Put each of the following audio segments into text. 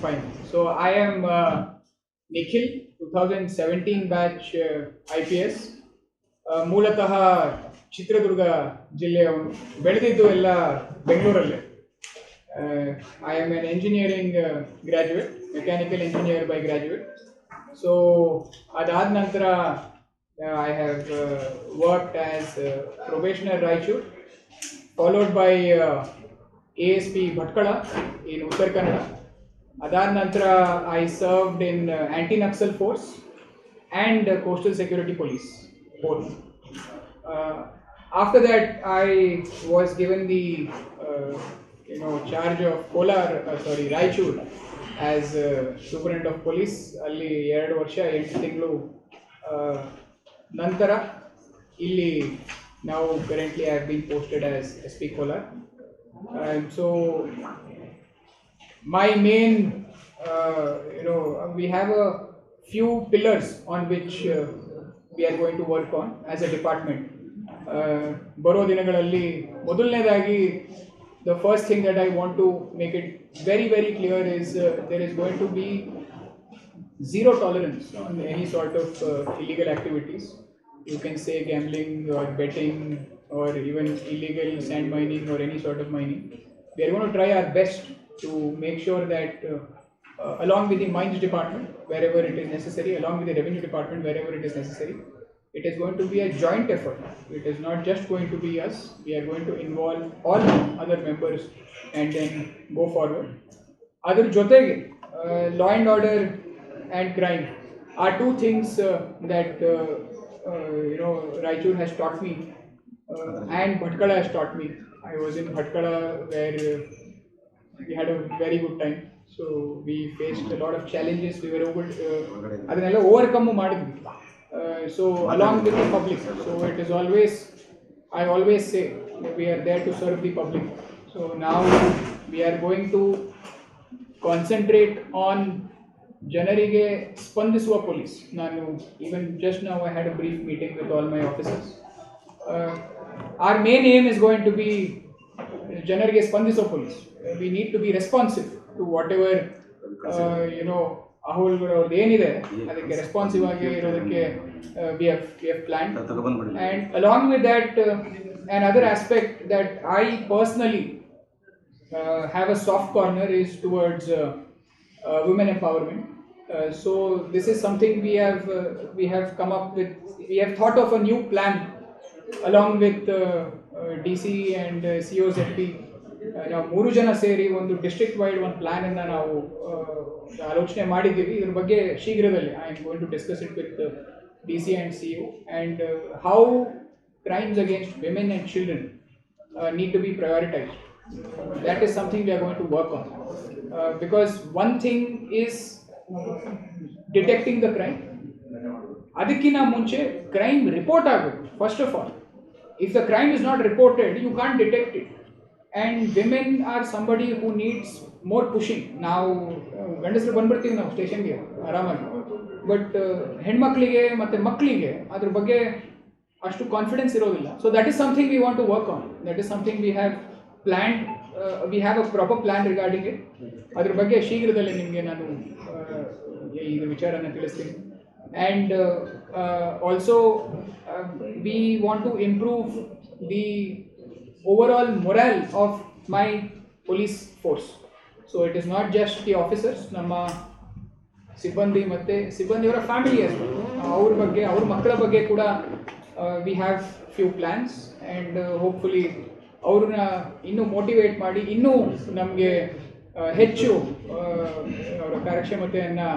fine. So I am uh, Nikhil, 2017 batch I P S ಮೂಲತಃ ಚಿತ್ರದುರ್ಗ ಜಿಲ್ಲೆಯವನು ಬೆಳೆದಿದ್ದು ಎಲ್ಲ ಬೆಂಗಳೂರಲ್ಲೇ. I am an engineering graduate mechanical engineer by graduate so ಅದಾದ ನಂತರ I have work as professional Raichur followed by A S P Bhatkal in Uttara Kannada ಅದಾದ ನಂತರ I served in anti Naxal force and coastal security police both after that I was given the you know charge of Kolar sorry Raichur as sorry of police ಅಲ್ಲಿ ಎರಡು ವರ್ಷ ಎಂಟು ತಿಂಗಳು ನಂತರ ಇಲ್ಲಿ ನಾವು currently I been posted as S P Kolar so my main, uh, you know, we have a few pillars on which uh, we are going to work on as a department. Uh, ಬರೋ ದಿನಗಳಲ್ಲಿ ಮೊದಲನೇದಾಗಿ the first thing that I want to make it very very clear is uh, there is going to be zero tolerance on any sort of uh, illegal activities. You can say gambling or betting or even illegal sand mining or any sort of mining. We are going to try our best to make sure that uh, uh, along with the mines department wherever it is necessary, along with the revenue department wherever it is necessary, it is going to be a joint effort. It is not just going to be us. We are going to involve all other members and then go forward. Other jotege, uh, law and order and crime are two things uh, that uh, uh, you know Raichur has taught me and Bhatkala has taught me. I was in Bhatkala where we had a very good time. So we faced a lot of challenges. We were able uh, ಅದನ್ನೆಲ್ಲ overcome ಮಾಡಿದ್ವಿ so along with the public so it is always I always say we are there to serve the public so ನಾವು we are going to concentrate on ಜನರಿಗೆ ಸ್ಪಂದಿಸುವ police ನಾನು even just ನಾವು I had a brief meeting with all my officers our main aim is going to be ಜನರಿಗೆ ಸ್ಪಂದಿಸೋ police we need to be responsive to whatever you know ಅಹೋಲ್ಗಳು ಅವ್ರದ್ದು ಏನಿದೆ ಅದಕ್ಕೆ responsive ಆಗಿ ಇರೋದಕ್ಕೆ we have we have plan And along with that, uh, another aspect that I personally uh, have a soft corner is towards uh, uh, women empowerment. Uh, so this is something we have uh, we have come up with. We have thought of a new plan along with uh, D C and C O Z P ನಾವು ಮೂರು ಜನ ಸೇರಿ ಒಂದು district wide ಒಂದು ಪ್ಲ್ಯಾನನ್ನು ನಾವು ಆಲೋಚನೆ ಮಾಡಿದ್ದೀವಿ. ಇದ್ರ ಬಗ್ಗೆ ಶೀಘ್ರದಲ್ಲಿ I am going to discuss it with D C and C U and how crimes against women and children need to be prioritise that is something we are going to work on because one thing is detecting the crime ಅದಕ್ಕಿಂತ ಮುಂಚೆ crime report ಆಗಬೇಕು first of all if the crime is not reported you can't detect it and women are somebody who needs more pushing ನಾವು ಗಂಡಸರು ಬಂದ್ಬಿಡ್ತೀವಿ ನಾವು ಸ್ಟೇಷನ್ಗೆ ಆರಾಮಾಗಿ. But ಹೆಣ್ಮಕ್ಳಿಗೆ ಮತ್ತು ಮಕ್ಕಳಿಗೆ ಅದ್ರ ಬಗ್ಗೆ ಅಷ್ಟು ಕಾನ್ಫಿಡೆನ್ಸ್ ಇರೋದಿಲ್ಲ. So that is something we want to work on that is something we have plan we have a proper plan regarding it ಅದ್ರ ಬಗ್ಗೆ ಶೀಘ್ರದಲ್ಲೇ ನಿಮಗೆ ನಾನು ಈ ವಿಚಾರನ ತಿಳಿಸ್ತೀನಿ. And also we want to improve the overall morale of my police force so it is not just the officers ನಮ್ಮ ಸಿಬ್ಬಂದಿ ಮತ್ತು ಸಿಬ್ಬಂದಿಯವರ ಫ್ಯಾಮಿಲಿ ಅಸ್ ಅವ್ರ ಬಗ್ಗೆ, ಅವ್ರ ಮಕ್ಕಳ ಬಗ್ಗೆ ಕೂಡ we have few plans and hopefully ಅವ್ರನ್ನ ಇನ್ನೂ ಮೋಟಿವೇಟ್ ಮಾಡಿ, ಇನ್ನೂ ನಮಗೆ ಹೆಚ್ಚು ಅವರ ಕಾರ್ಯಕ್ಷಮತೆಯನ್ನು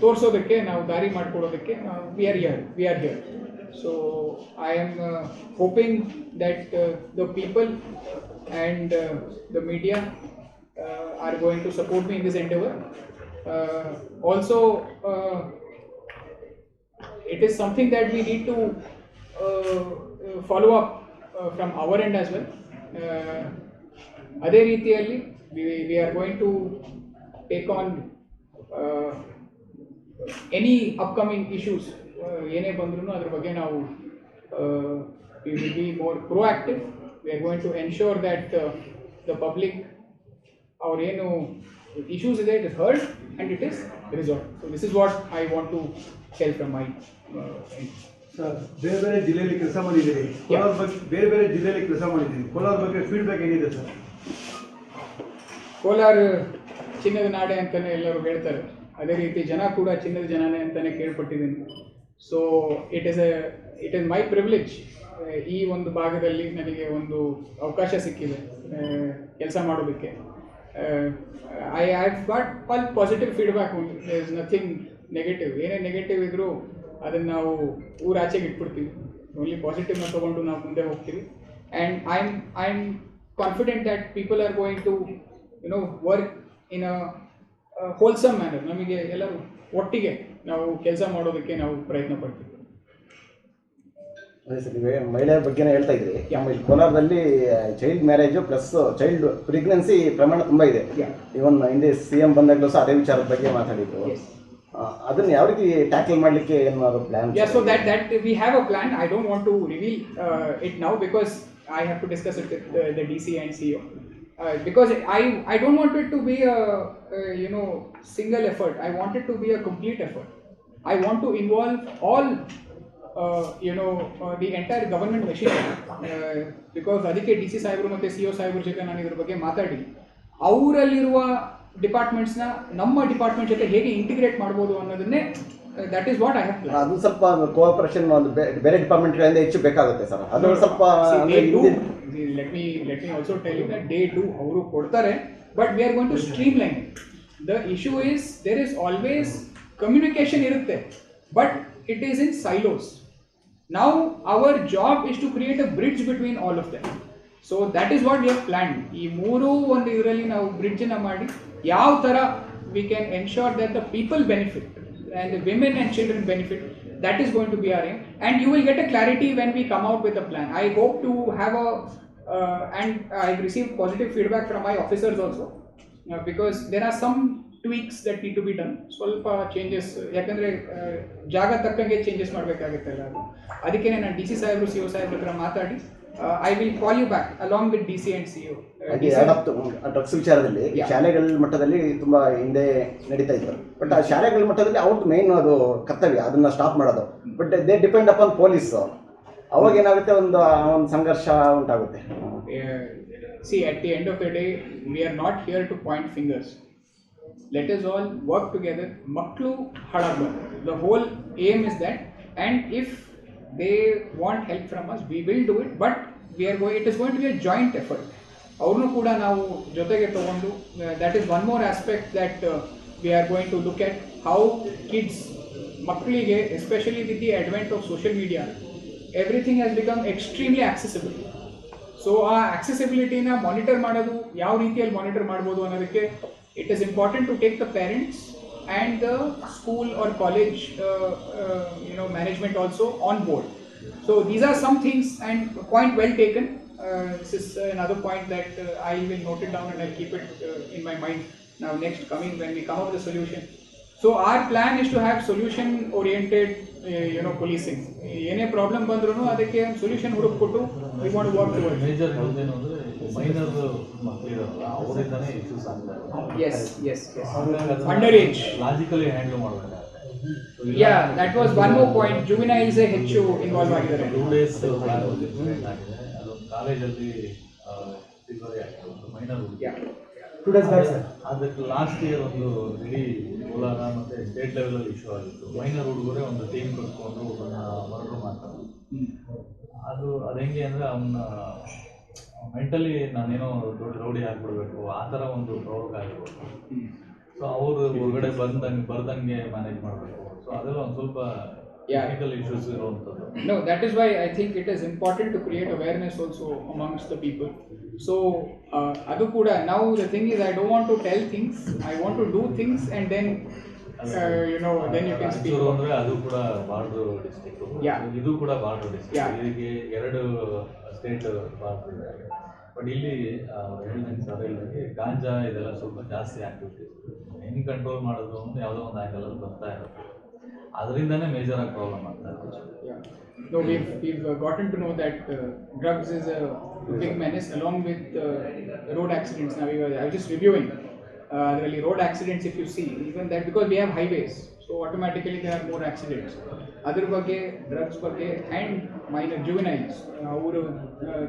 ತೋರಿಸೋದಕ್ಕೆ ನಾವು ದಾರಿ ಮಾಡಿಕೊಡೋದಕ್ಕೆ we are here we are here so I am hoping that the people and the media are going to support me in this endeavour also it is something that we need to uh, uh, follow up uh, from our end as well. Uh, ಅದೇ ರೀತಿಯಲ್ಲಿ we we are going to take on any upcoming issues ಏನೇ ಬಂದ್ರೂ ಅದ್ರ ಬಗ್ಗೆ ನಾವು we will be more proactive we are going to ensure that the public ಅವ್ರೇನು issues ಇದೆ heard and it is resolved. So this is what I want to tell from my uh, end. Sir ಬೇರೆ ಬೇರೆ ಜಿಲ್ಲೆಯಲ್ಲಿ ಕೆಲಸ ಮಾಡಿದ್ದೀರಿ. ಕೋಲಾರ ಬಗ್ಗೆ ಬೇರೆ ಬೇರೆ ಜಿಲ್ಲೆಯಲ್ಲಿ ಕೆಲಸ ಮಾಡಿದ್ದೀರಿ. ಕೋಲಾರ ಬಗ್ಗೆ ಫೀಡ್ಬ್ಯಾಕ್ ಏನಿದೆ ಸರ್ ಕೋಲಾರ ಚಿನ್ನದ ನಾಡೆ ಅಂತಲೇ ಎಲ್ಲರೂ ಹೇಳ್ತಾರೆ. ಅದೇ ರೀತಿ ಜನ ಕೂಡ ಚಿನ್ನದ ಜನನೇ ಅಂತಲೇ ಕೇಳ್ಪಟ್ಟಿದ್ದೀನಿ. So it is a it is my privilege ಈ ಒಂದು ಭಾಗದಲ್ಲಿ ನನಗೆ ಒಂದು ಅವಕಾಶ ಸಿಕ್ಕಿದೆ ಕೆಲಸ ಮಾಡೋದಕ್ಕೆ. I have got one positive feedback is nothing negative ಏನೇ ನೆಗೆಟಿವ್ ಇದ್ದರೂ ಅದನ್ನು ನಾವು ಊರಾಚೆಗೆ ಇಟ್ಬಿಡ್ತೀವಿ. ಓನ್ಲಿ ಪಾಸಿಟಿವ್ನ ತೊಗೊಂಡು ನಾವು ಮುಂದೆ ಹೋಗ್ತೀವಿ. And I am I am confident that people are going to you know work in a wholesome manner ನಮಗೆ ಎಲ್ಲರೂ ಒಟ್ಟಿಗೆ ನಾವು ಕೆಲಸ ಮಾಡೋದಕ್ಕೆ ನಾವು ಪ್ರಯತ್ನ ಪಡ್ತೀವಿ. ಅದೇ ಸರ್ ನೀವೇ ಮಹಿಳೆಯರ ಬಗ್ಗೆನೇ ಹೇಳ್ತಾ ಇದ್ರಿ ಇಲ್ಲಿ ಕೋಲಾರದಲ್ಲಿ child marriage plus child pregnancy ಪ್ರಮಾಣ ತುಂಬ ಇದೆ. ಇವನ್ ಹಿಂದೆ ಸಿ ಎಂ ಬಂದಾಗಲೂ ಸಹ ಅದೇ ವಿಚಾರದ ಬಗ್ಗೆ ಮಾತಾಡಿದ್ರು. ಅದನ್ನ ಯಾವ ರೀತಿ ಟ್ಯಾಕಲ್ ಮಾಡಲಿಕ್ಕೆ ಏನಾದ್ರು plan so that that we have a plan I don't want to reveal it now because I have to discuss it with the D C and C CEO. Uh, because I I don't want it to be a, a you know single effort. I want it to be a complete effort. I want to involve all uh, you know uh, the entire government machine uh, because ಅದಕ್ಕೆ D C ಸಾಹೇಬರು ಮತ್ತು C O ಸಾಹೇಬ್ರ ಜೊತೆ ನಾನು ಇದ್ರ ಬಗ್ಗೆ ಮಾತಾಡಿ ಅವರಲ್ಲಿರುವ ಡಿಪಾರ್ಟ್ಮೆಂಟ್ಸ್ನ ನಮ್ಮ ಡಿಪಾರ್ಟ್ಮೆಂಟ್ ಜೊತೆ ಹೇಗೆ ಇಂಟಿಗ್ರೇಟ್ ಮಾಡ್ಬೋದು ಅನ್ನೋದನ್ನೇ that is what I have ಅದು ಸ್ವಲ್ಪ ಕೋಆಪರೇಷನ್ ಒಂದು ಬೇರೆ ಡಿಪಾರ್ಟ್ಮೆಂಟ್ಗಳಿಂದ ಹೆಚ್ಚು ಬೇಕಾಗುತ್ತೆ ಸರ್ ಅದು ಸ್ವಲ್ಪ ಅಂದ್ರೆ ಹಿಂದಿನ- let me let me also tell you that day to ಅವರು ಕೊಡ್ತಾರೆ but we are going to streamline the issue is there is always communication ಇರುತ್ತೆ but it is in silos ನಾವು our job is to create a bridge between all of them so that is what we have plan ಈ ಮೂರೂ ಒಂದು ಇದರಲ್ಲಿ ನಾವು ಬ್ರಿಡ್ಜನ್ನ ಮಾಡಿ ಯಾವ ಥರ we can ensure that the people benefit and the women and children benefit. That is going to be our aim, and you will get a clarity when we come out with a plan. I hope to have a, uh, and I've received positive feedback from my officers also, uh, because there are some tweaks that need to be done. ಸ್ವಲ್ಪ changes ಯಾಕಂದರೆ ಜಾಗ ತಕ್ಕಂಗೆ changes ಮಾಡಬೇಕಾಗುತ್ತೆ ಎಲ್ಲರೂ ಅದಕ್ಕೆ ನಾನು D C ಸಾಹೇಬರು C O ಸಾಹೇಬ್ರ ಹತ್ರ ಮಾತಾಡಿ I will call you back along with D C and C U drugs ವಿಚಾರದಲ್ಲಿ. ಶಾಲೆಗಳ ಮಟ್ಟದಲ್ಲಿ ತುಂಬ ಹಿಂದೆ ನಡೀತಾ ಇತ್ತು. ಬಟ್ ಆ ಶಾಲೆಗಳ ಮಟ್ಟದಲ್ಲಿ ಅವ್ರದ್ದು ಮೇನ್ ಅದು ಕರ್ತವ್ಯ ಅದನ್ನ ಸ್ಟಾಪ್ ಮಾಡೋದು. But they depend upon police ಅವಾಗ ಏನಾಗುತ್ತೆ? ಒಂದು ಒಂದು ಸಂಘರ್ಷ ಉಂಟಾಗುತ್ತೆ. See at the end of the day we are not here to point fingers let us all work together ಮಕ್ಕಳು ಹಾಳಾಗ್ಬೋದು the whole aim is is and if they want help from us we will do it but we are going it is going to be a joint effort. ಅವ್ರನ್ನೂ ಕೂಡ ನಾವು ಜೊತೆಗೆ ತಗೊಂಡು that is one more aspect that we are going to look at how kids ಮಕ್ಕಳಿಗೆ especially with the advent of social media everything has become extremely accessible so ಆ ಆಕ್ಸೆಸಿಬಿಲಿಟಿನ monitor ಮಾಡೋದು ಯಾವ ರೀತಿಯಲ್ಲಿ ಮಾನಿಟರ್ ಮಾಡ್ಬೋದು ಅನ್ನೋದಕ್ಕೆ it is important to take the parents and the school or college you know management also on board so these are some things and point well taken this is another point that uh, I will note it down and I'll keep it uh, in my mind. Now next coming when we come up with our plan So our plan is to have solution oriented uh, you know policing. ಏನೇ problem ಬಂದ್ರೂ ಅದಕ್ಕೆ solution ಹುಡುಕ್ಬಿಟ್ಟು we want toward major ಏನು ಅಂದರೆ minor ಮಕ್ಕಳಿರಲ್ಲ ಅವರಿಂದಾನೇ issues ಆಗ್ತಾ yes yes yes under age logically handle ಮಾಡಬೇಕಾಗುತ್ತೆ. Yeah that was one more point juveniles ಹೆಚ್ಚು ಇನ್ವಾಲ್ವ್ ಆಗಿದ್ದಾರೆ. ಟೂ ಡೇಸ್ ಆಗಿದೆ. ಅದೊಂದು ಕಾಲೇಜಲ್ಲಿ ಡಿಲಿವರಿ ಆಗಿದೆ. ಒಂದು minor Yeah. Two days back sir ಅದಕ್ಕೆ ಲಾಸ್ಟ್ ಇಯರ್ ಒಂದು ಇಡೀ ಕೋಲಾರ ಮತ್ತೆ ಸ್ಟೇಟ್ ಲೆವೆಲಲ್ಲಿ ಇಶ್ಯೂ ಆಗಿತ್ತು. ಮೈನರ್ ಹುಡುಗರೇ ಒಂದು ಟೀಮ್ ಕಟ್ಕೊಂಡು ಒಬ್ಬನ ಮರ್ಡರ್ ಮಾಡ್ತಾರೆ. ಅದು ಅದು ಹೆಂಗೆ ಅಂದರೆ ಅವನ ಮೆಂಟಲಿ ನಾನೇನೋ ದೊಡ್ಡ ರೌಡಿ ಆಗ್ಬಿಡ್ಬೇಕು. ಆ ಥರ ಒಂದು ಪ್ರವೋಕ್ ಆಗಿರ್ಬೋದು. ಸೊ ಅವರು ಹೊರಗಡೆ ಬಂದಂಗೆ ಬರ್ದಂಗೆ ಮ್ಯಾನೇಜ್ ಮಾಡಬೇಕು. ಸೊ ಅದೆಲ್ಲ ಒಂದು ಸ್ವಲ್ಪ Yeah. issues ಇರುವಂಥದ್ದು No, that is why I think it is important to create awareness also amongst the people. So, uh, now the thing is, I don't want to tell things, I want to do things and then, uh. Raichur ಅಂದ್ರೆ ಅದು ಕೂಡ border district Yeah. ಇದು ಕೂಡ border district. ಇದಕ್ಕೆ ಎರಡು state border ಇದೆ but ಇಲ್ಲಿ ಹೇಳಿದಂಗೆ ಸರ್ ಹೇಳಿದಂಗೆ ಗಾಂಜಾ ಇದೆಲ್ಲ ಸ್ವಲ್ಪ ಜಾಸ್ತಿ ಆಕ್ಟಿವಿಟೀಸ್ ಹೆಂಗ್ ಕಂಟ್ರೋಲ್ ಮಾಡೋದು ಅಂತ ಯಾವುದೋ ಒಂದು ಆ್ಯಂಗಲ್ ಬರ್ತಾ ಇರುತ್ತೆ ಅದರಿಂದನೇ ಮೇಜರ್ ಆಗಿ ಪ್ರಾಬ್ಲಮ್ ಆಗ್ತಾ. No, we've, we've uh, gotten to know that uh, drugs is a big menace along with uh, road accidents. Now, we were, I was just reviewing. ಅದರಲ್ಲಿ road accidents if you see even that because we have highways so automatically they are more accidents ಅದ್ರ ಬಗ್ಗೆ drugs ಬಗ್ಗೆ and minor juveniles ಅವರು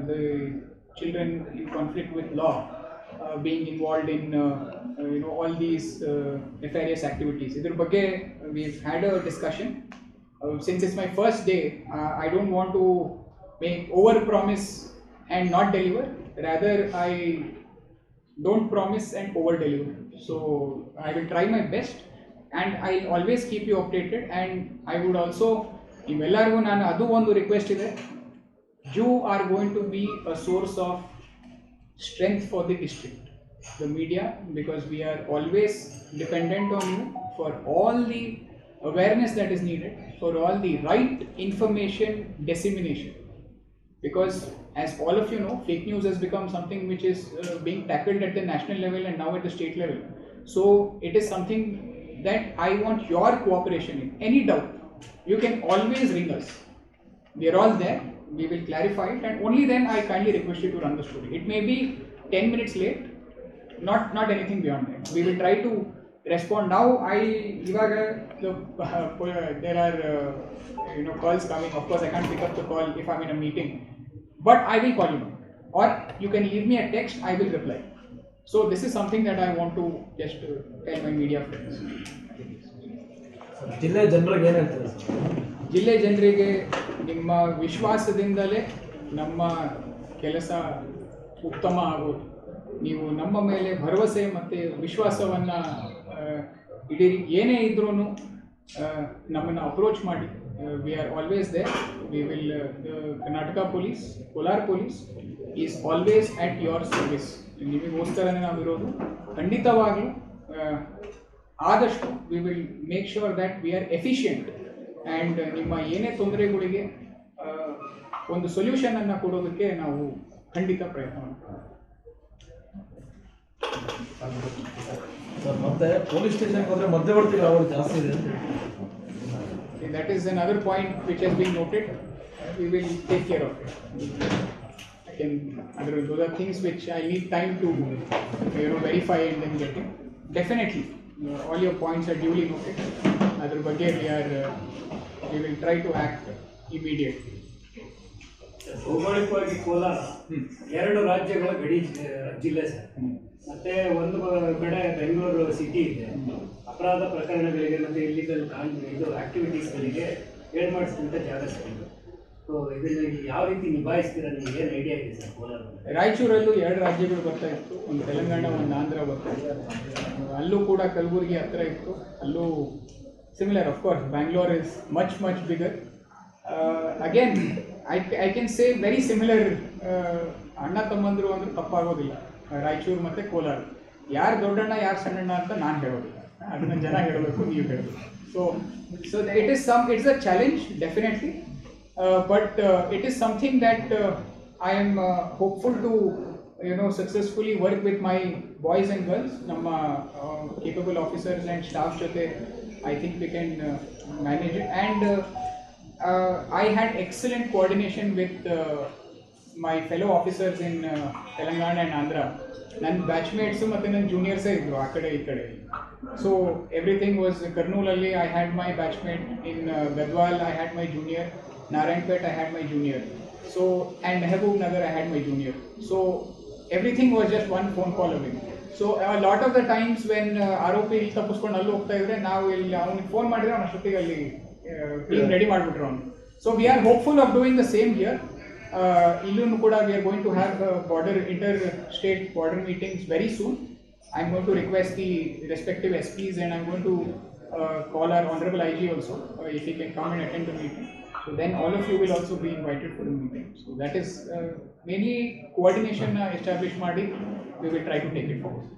the children in conflict with law Being involved in you know all these nefarious activities ಇದ್ರ ಬಗ್ಗೆ we've had a discussion uh, since it's my first day, uh, I don't want to make over promise and not deliver. Rather, I don't promise and over deliver. So I will try my best and I'll always keep you updated. And I would also, ನಿಮ್ಮೆಲ್ಲರಿಗೂ ನಾನು ಅದು ಒಂದು request ಇದೆ you are going to be a source of strength for the district, the media, because we are always dependent on you for all the awareness that is needed, for all the right information dissemination. Because as all of you know, fake news has become something which is uh, being tackled at the national level and now at the state level. So it is something that I want your cooperation in. Any doubt, you can always ring us. We are all there We will clarify it, and only then I kindly request you to run the story. It may be 10 minutes late, not not anything beyond that. We will try to respond. Now, I Ivaga, the, uh, there are uh, you know calls coming. Of course, I can't pick up the call if I'm in a meeting, but I will call you now, or you can leave me a text. I will reply. So this is something that I want to just uh, tell my media friends. ಜಿಲ್ಲೆ ಜನರಿಗೆ ಏನು ಹೇಳ್ತಾರೆ sir ಜಿಲ್ಲೆ ಜನರಿಗೆ ನಿಮ್ಮ ವಿಶ್ವಾಸದಿಂದಲೇ ನಮ್ಮ ಕೆಲಸ ಉತ್ತಮ ಆಗೋದು. ನೀವು ನಮ್ಮ ಮೇಲೆ ಭರವಸೆ ಮತ್ತು ವಿಶ್ವಾಸವನ್ನು ಇಡೀ ಏನೇ ಇದ್ರೂ ನಮ್ಮನ್ನು ಅಪ್ರೋಚ್ ಮಾಡಿ. We are always they we will Karnataka police Kolar police is always at your service ನಿಮಗೋಸ್ಕರನೇ ನಾವಿರೋದು ಖಂಡಿತವಾಗ್ಲೂ ಖಂಡಿತವಾಗಿ ಆದಷ್ಟು we will make sure that we are efficient and ನಿಮ್ಮ ಏನೇ ತೊಂದರೆಗಳಿಗೆ ಒಂದು ಸೊಲ್ಯೂಷನನ್ನು ಕೊಡೋದಕ್ಕೆ ನಾವು ಖಂಡಿತ ಪ್ರಯತ್ನ ಮಾಡ್ತಾರೆ ಪೊಲೀಸ್ ಸ್ಟೇಷನ್ಗೆ ಹೋದ್ರೆ ಜಾಸ್ತಿ ಇನ್ Other ಬಗ್ಗೆ we are we will try to to immediately ಭೌಗೋಳಿಕವಾಗಿ Kolar ಎರಡು ರಾಜ್ಯಗಳ ಗಡಿ ಜಿಲ್ಲೆ ಸರ್. ಮತ್ತೆ ಒಂದು ಕಡೆ ಬೆಂಗಳೂರು ಸಿಟಿ ಇದೆ. ಅಪರಾಧ ಪ್ರಕರಣಗಳಿಗೆ ಮತ್ತೆ ಇಲ್ಲಿಗಲ್ ಕಾನ್ ಇದು ಆಕ್ಟಿವಿಟೀಸ್ಗಳಿಗೆ ಏನ್ ಮಾಡಿಸಿದಂಥ ಜಾಗ ಸರ್ ಇದು. ಸೊ ಇದನ್ನ ಯಾವ ರೀತಿ ನಿಭಾಯಿಸ್ತೀರಾ ನಿಮಗೆ ಏನು ಐಡಿಯಾ ಇದೆ ಸರ್ ಕೋಲಾರ ರಾಯಚೂರಲ್ಲೂ ಎರಡು ರಾಜ್ಯಗಳು ಬರ್ತಾ ಇತ್ತು. ಒಂದು ತೆಲಂಗಾಣ ಒಂದು ಆಂಧ್ರ ಬರ್ತಾ ಇತ್ತು. ಅಲ್ಲೂ ಕೂಡ ಕಲಬುರಗಿ ಹತ್ರ ಇತ್ತು. ಅಲ್ಲೂ similar Bangalore is is much much Uh, again, I I can say very similar ಅಣ್ಣ ತಮ್ಮಂದರು ಅಂದ್ರೆ ತಪ್ಪಾಗೋದಿಲ್ಲ. ರಾಯಚೂರು ಮತ್ತು ಕೋಲಾರ. ಯಾರು ದೊಡ್ಡಣ್ಣ ಯಾರು ಸಣ್ಣಣ್ಣ ಅಂತ ನಾನು ಹೇಳೋದಿಲ್ಲ. ಅದನ್ನ ಜನ ಹೇಳಬೇಕು ನೀವು ಹೇಳಬೇಕು. So so it is some it's a challenge definitely but it is something that I am hopeful to you know successfully work with my boys and girls ನಮ್ಮ capable officers and staff jothe I think we can uh, manage it. And uh, uh, I had excellent coordination with uh, my fellow officers in uh, Telangana and Andhra. ನನ್ನ batchmates ಮತ್ತು ನನ್ನ ಜೂನಿಯರ್ಸೇ ಇದ್ದರು ಆ ಕಡೆ ಈ ಕಡೆ so everything was ಕರ್ನೂಲಲ್ಲಿ I had my batchmate in Gadwal I had my junior Narayanpet I had my junior so and Mahbub Nagar I had my junior so everything was just one phone call away so lot of the times when ಆರೋಪಿ ಇಲ್ಲಿ ತಪ್ಪಿಸ್ಕೊಂಡು ಅಲ್ಲಿ ಹೋಗ್ತಾ ಇದ್ರೆ ನಾವು ಇಲ್ಲಿ ಅವ್ನಿಗೆ phone ಮಾಡಿದ್ರೆ ಅವ್ನ ಅಷ್ಟೊತ್ತಿಗೆ ಅಲ್ಲಿ ಟೀಮ್ ರೆಡಿ ಮಾಡಿಬಿಟ್ರು ಅವ್ನು. So we are hopeful of doing the same here ಇಲ್ಲೂ ಕೂಡ we are going to have border inter state border meetings very soon I am going to request the respective S Ps and I am going to call our honorable IG also uh, if he can come and attend the meeting. So then all of you will also be invited for the meeting. So that is uh, mainly coordination uh, established Mardi. We will try to take it forward.